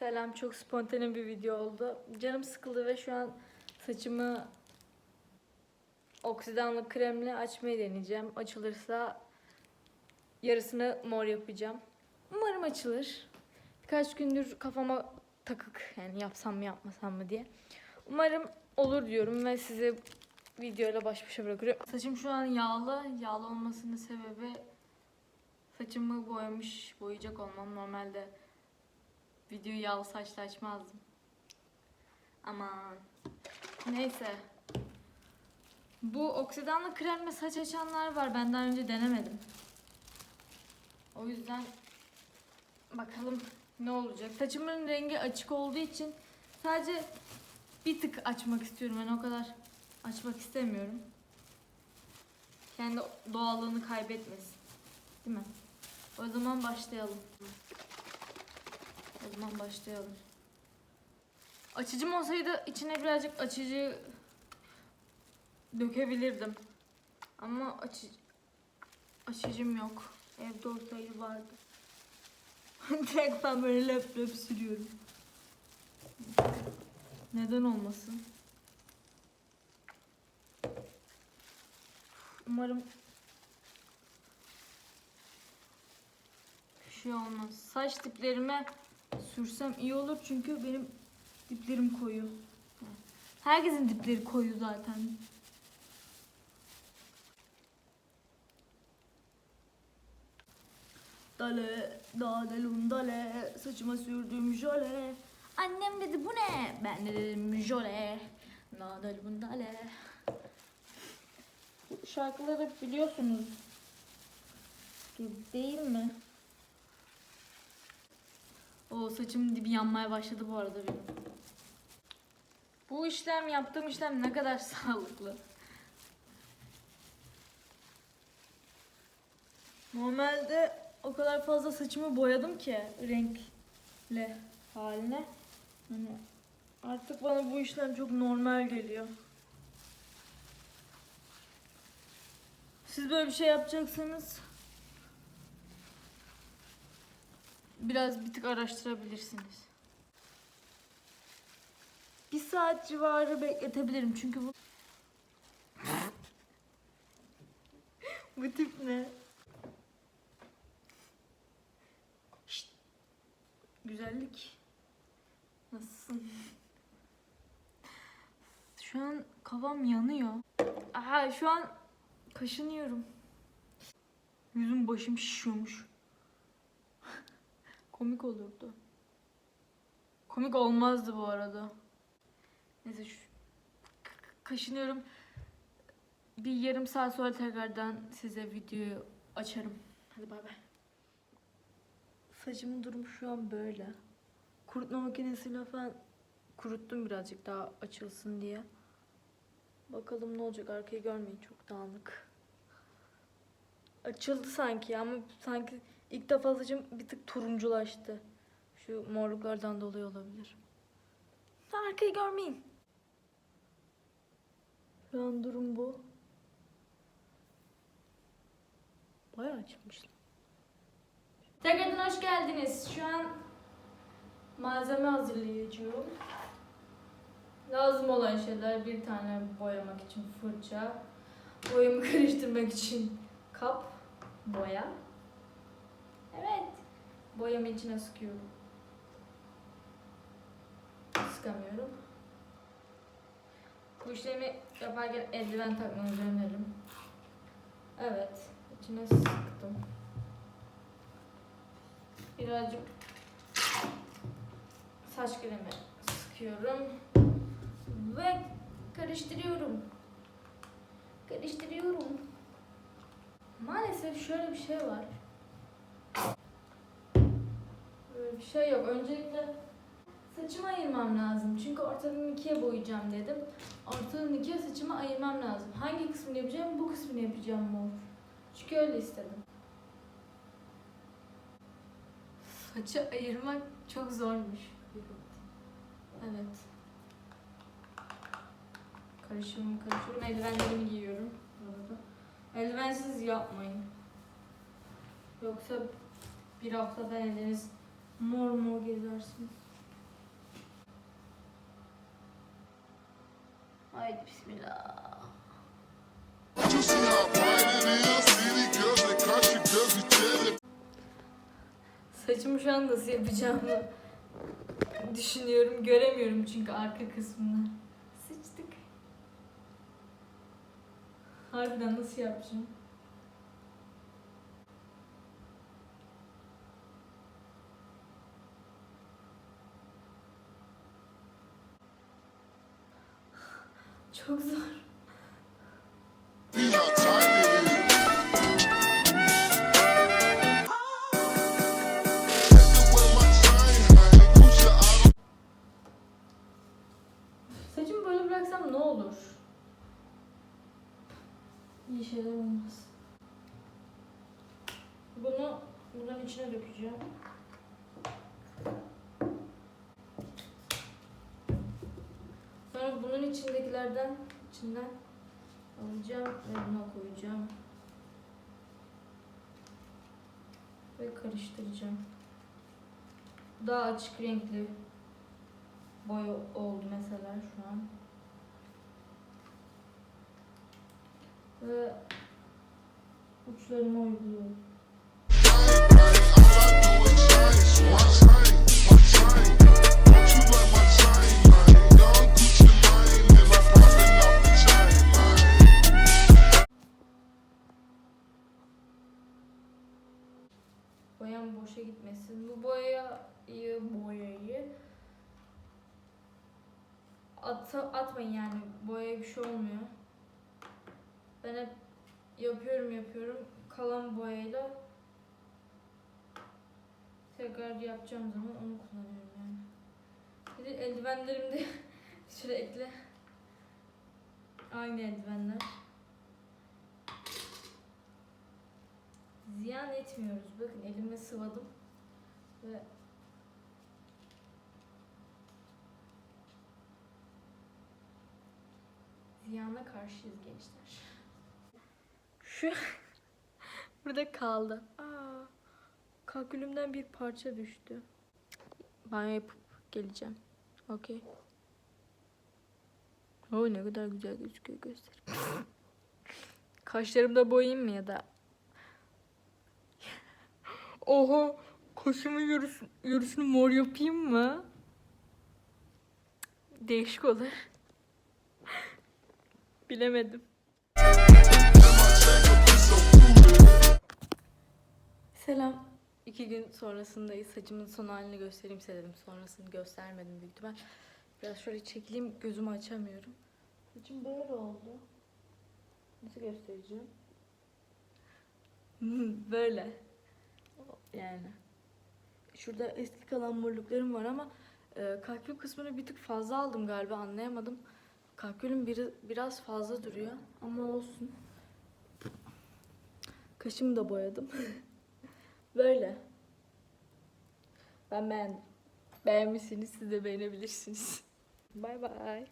Selam çok spontane bir video oldu. Canım sıkıldı ve şu an saçımı oksidanlı kremle açmayı deneyeceğim. Açılırsa yarısını mor yapacağım. Umarım açılır. Birkaç gündür kafama takık yani yapsam mı yapmasam mı diye. Umarım olur diyorum ve size videoyla baş başa bırakıyorum. Saçım şu an yağlı. Yağlı olmasının sebebi saçımı boyamış, boyayacak olmam. Normalde videoyu yağlı saçla açmazdım. Aman. Neyse. Bu oksidanlı kremle saç açanlar var. Benden önce denemedim. O yüzden bakalım ne olacak. Saçımın rengi açık olduğu için sadece bir tık açmak istiyorum. Ben o kadar açmak istemiyorum. Kendi doğallığını kaybetmesin. Değil mi? O zaman başlayalım. O zaman başlayalım. Açıcım olsaydı içine birazcık açıcı dökebilirdim. Ama açı, açıcım yok. Evde olsaydı vardı. Direkt ben böyle löp löp sürüyorum. Neden olmasın? Umarım bir şey olmaz. Saç diplerime sürsem iyi olur çünkü benim diplerim koyu. Herkesin dipleri koyu zaten. Dale, dale, saçıma sürdüğüm jöle. Annem dedi bu ne? Ben de dedim jöle. Dadalum dale. Bu şarkıları biliyorsunuz. Değil mi? O saçımın dibi yanmaya başladı bu arada benim. Bu işlem yaptığım işlem ne kadar sağlıklı. Normalde o kadar fazla saçımı boyadım ki renkle haline. Hani artık bana bu işlem çok normal geliyor. Siz böyle bir şey yapacaksanız biraz bir tık araştırabilirsiniz. Bir saat civarı bekletebilirim çünkü bu bu tip ne? Şşt. Güzellik. Nasılsın? Şu an kafam yanıyor. Aha şu an kaşınıyorum. Yüzüm başım şişiyormuş. Komik olurdu. Komik olmazdı bu arada. Neyse şu kaşınıyorum. Bir yarım saat sonra tekrardan size videoyu açarım. Hadi bay bay. Saçımın durumu şu an böyle. Kurutma makinesiyle falan kuruttum birazcık daha açılsın diye. Bakalım ne olacak arkayı görmeyin çok dağınık. Açıldı sanki ama sanki ilk defa saçım bir tık turunculaştı. Şu morluklardan dolayı olabilir. Arkayı görmeyin. Şu an durum bu. Bayağı açılmış. Tekrardan hoş geldiniz. Şu an malzeme hazırlayacağım. Lazım olan şeyler bir tane boyamak için fırça, boyamı karıştırmak için kap, boya. Evet. Boyamı içine sıkıyorum. Sıkamıyorum. Bu işlemi yaparken eldiven takmanızı öneririm. Evet. içine sıktım. Birazcık saç kremi sıkıyorum. Ve karıştırıyorum. Karıştırıyorum. Maalesef şöyle bir şey var. Bir şey yok. Öncelikle saçımı ayırmam lazım. Çünkü ortadan ikiye boyayacağım dedim. Ortadan ikiye saçımı ayırmam lazım. Hangi kısmını yapacağım? Bu kısmını yapacağım mor. Çünkü öyle istedim. Saçı ayırmak çok zormuş. Evet. Karışım karışıyorum. Eldivenlerimi giyiyorum. bu arada. Eldivensiz yapmayın. Yoksa bir haftada eliniz Mor mor gezersin. Haydi bismillah. Saçımı şu an nasıl yapacağımı düşünüyorum. Göremiyorum çünkü arka kısmını. Sıçtık. Harbiden nasıl yapacağım? Gucci out Saçımı böyle bıraksam ne olur? İyi şeyler olmaz. Bunu bunun içine dökeceğim. Sonra bunun içindekilerden içinden alacağım ve buna koyacağım. Ve karıştıracağım. Daha açık renkli boy oldu mesela şu an. Ve uçlarını uyguluyorum. Boyayı at, atmayın yani. Boyaya bir şey olmuyor. Ben hep yapıyorum yapıyorum. Kalan boyayla tekrar yapacağım zaman onu kullanıyorum yani. Bir de eldivenlerim de sürekli aynı eldivenler. Ziyan etmiyoruz. Bakın elime sıvadım ve ziyana karşıyız gençler. Şu burada kaldı. Aa, kalkülümden bir parça düştü. Banyo yapıp geleceğim. Okey. O ne kadar güzel gözüküyor göster. Kaşlarımı da boyayayım mı ya da Oha kaşımın yarısı, yarısını mor yapayım mı? Değişik olur. Bilemedim. Selam. İki gün sonrasındayız. Saçımın son halini göstereyim size dedim. Sonrasını göstermedim büyük ihtimal. Biraz şöyle çekileyim. Gözümü açamıyorum. Saçım böyle oldu. Nasıl göstereceğim? Hmm, böyle. Yani. Şurada eski kalan morluklarım var ama e, kalkül kısmını bir tık fazla aldım galiba anlayamadım. Kalkülüm biri, biraz fazla duruyor ama olsun. Kaşımı da boyadım. Böyle. Ben beğendim. Beğenmişsiniz siz de beğenebilirsiniz. Bay bay.